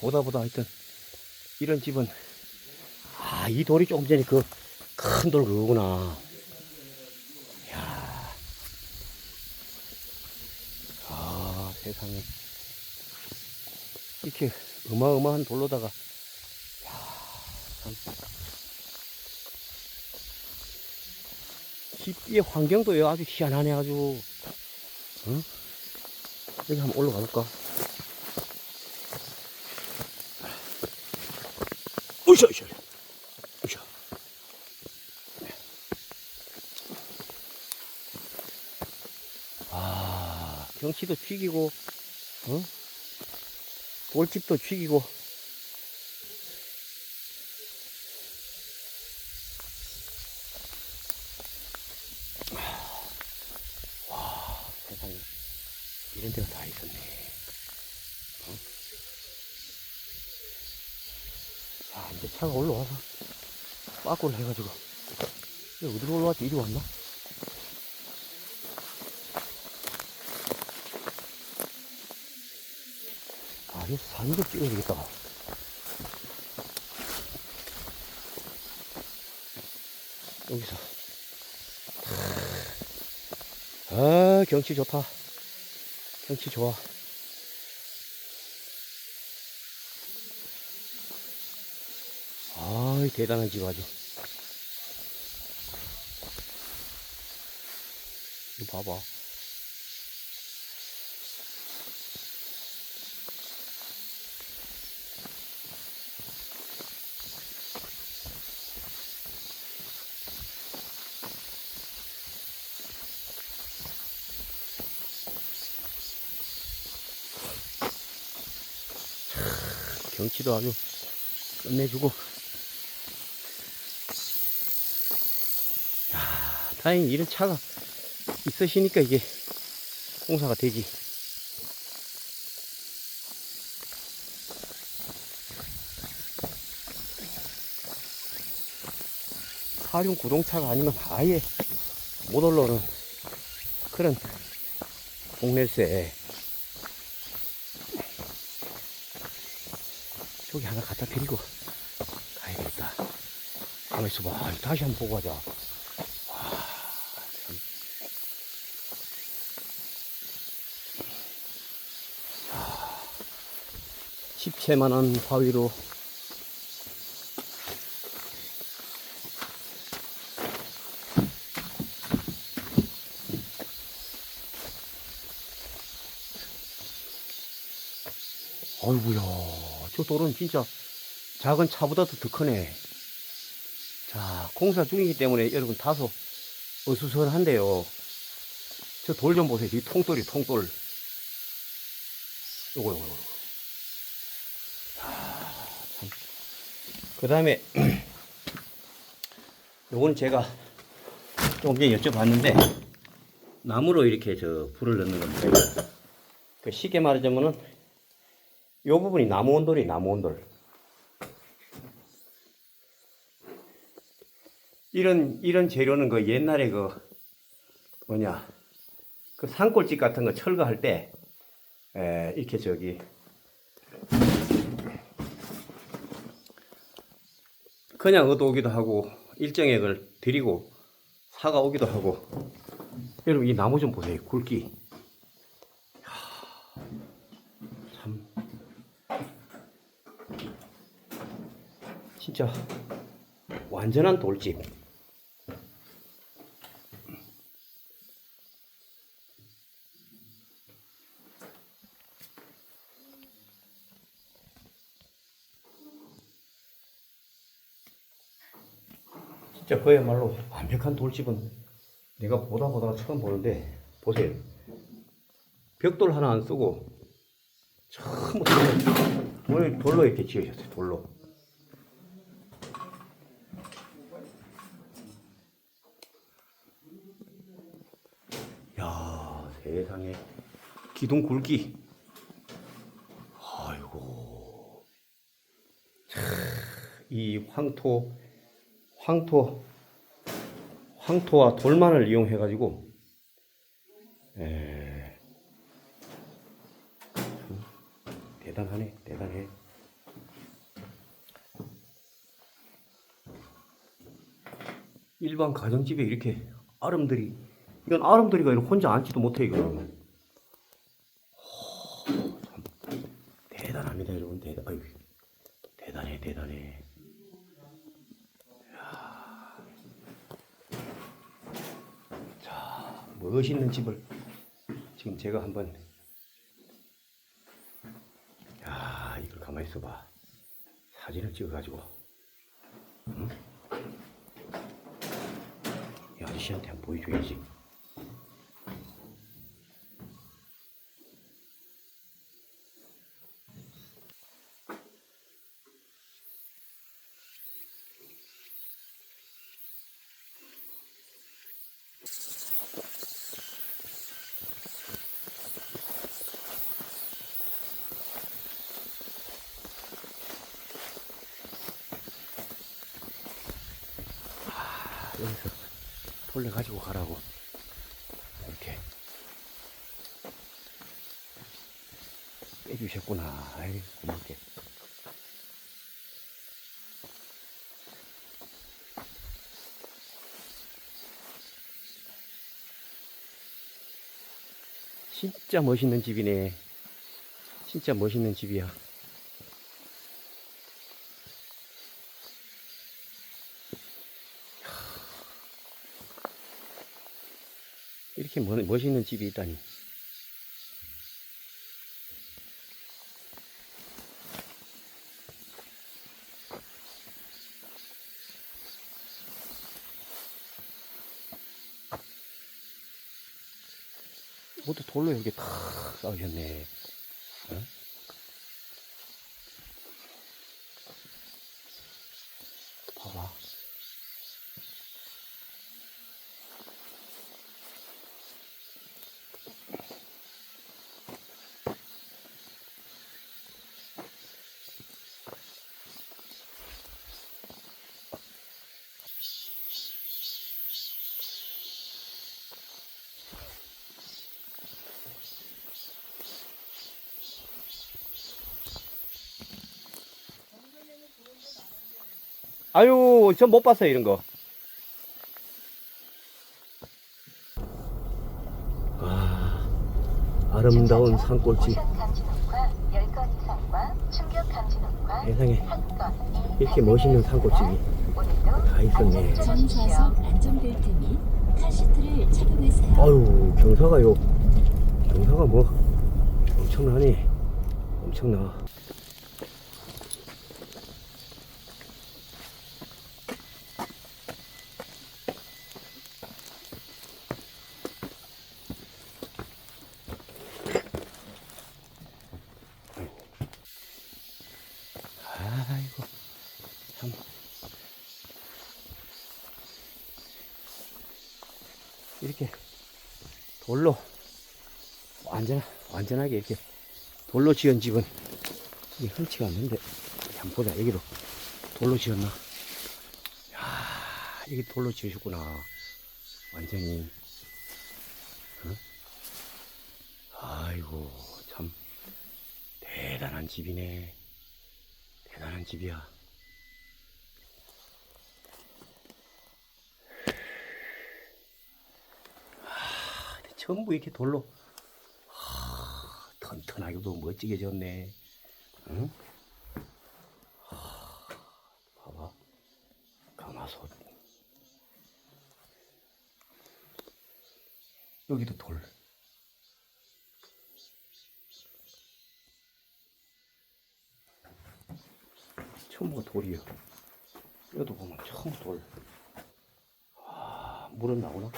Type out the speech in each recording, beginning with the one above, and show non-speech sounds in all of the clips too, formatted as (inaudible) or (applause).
보다 보다 하여튼 이런 집은 아 이 돌이 조금 전에 그 큰 돌 그거구나 이야 아 세상에 이렇게 어마어마한 돌로다가 야, 참. 집의 환경도 아주 희한하네 아주 응? 여기 한번 올라가 볼까? 으쌰, 으쌰, 으쌰. 아, 경치도 죽이고, 어? 돌집도 죽이고. 와, 세상에. 이런 데가 다 있었네. 어? 자, 이제 차가 올라와서 빠꾸를 해가지고. 어디로 올라왔지? 이리 왔나? 아, 여기서 사진도 찍어야 되겠다. 여기서. 아, 경치 좋다. 경치 좋아. 아, 대단한 집 아주. 이거 봐봐. 경치도 아주 끝내주고. 다행히 이런 차가 있으시니까 이게 공사가 되지. 사륜 구동차가 아니면 아예 못 올라오는 그런 동네세. 저기 하나 갖다 드리고 가야겠다. 가만 있어 봐. 다시 한번 보고 가자. 와, 참. 자, 집채만한 바위로 아이고야, 저 돌은 진짜 작은 차보다도 더 크네. 자, 공사 중이기 때문에 여러분 다소 어수선한데요. 저 돌 좀 보세요. 이 통돌이 통돌. 요거, 요거, 요거. 그 다음에, (clears throat) 요거는 제가 조금 전에 여쭤봤는데, 나무로 이렇게 저 불을 넣는 겁니다. 그 쉽게 말하자면은, 요 부분이 나무 온돌이 나무 온돌. 이런 이런 재료는 그 옛날에 그 뭐냐 그 산골집 같은 거 철거할 때 에, 이렇게 저기 그냥 얻어오기도 하고 일정액을 드리고 사가 오기도 하고. 여러분 이 나무 좀 보세요 굵기. 이야, 참. 진짜 완전한 돌집. 진짜 그야말로 완벽한 돌집은 내가 보다 보다가 처음 보는데 보세요. 벽돌 하나 안 쓰고 전부 돌로, 돌로 이렇게 지으셨어요. 돌로. 야 세상에 기둥 굵기 아이고 참, 이 황토 황토, 황토와 돌만을 이용해 가지고 에... 대단하네, 대단해. 일반 가정집에 이렇게 아름드리, 이건 아름드리가 이렇게 혼자 앉지도 못해 이거. 오, 어, 대단합니다 여러분 대단. 아유, 대단해 대단해. 멋있는 집을 지금 제가 한번 야 이걸 가만히 있어봐. 사진을 찍어가지고. 응? 이 아저씨한테 한번 보여줘야지 여기서 돌려 가지고 가라고. 이렇게. 빼주셨구나. 아이 고맙게. 진짜 멋있는 집이네. 진짜 멋있는 집이야 멋- 멋있는 집이 있다니. 모두 돌로 이렇게 탁 쌓으셨네. 어? 아유, 전 못 봤어요, 이런 거. 아, 아름다운 산골집. 세상에 이렇게 멋있는 산골집이 다 있었네. 아유, 경사가요. 경사가 뭐 엄청나네. 엄청나. 이렇게 돌로 완전 완전하게 이렇게 돌로 지은 집은 이게 흔치가 않는데 한번 보자 여기도 돌로 지었나? 야 이게 돌로 지으셨구나. 완전히. 어? 아이고 참. 대단한 집이네. 대단한 집이야 전부 이렇게 돌로 하, 튼튼하게도 멋지게 졌네. 응? 하, 봐봐. 가마솥. 여기도 돌. 전부가 돌이요. 여기도 보면 전부 돌. 아, 물은 나오나?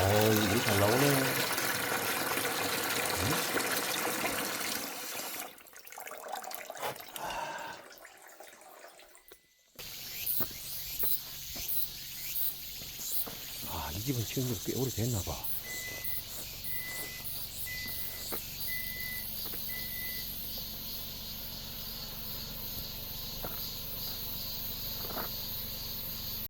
어우, 물잘 나오네. 아, 이 집은 지은 지꽤 오래됐나봐.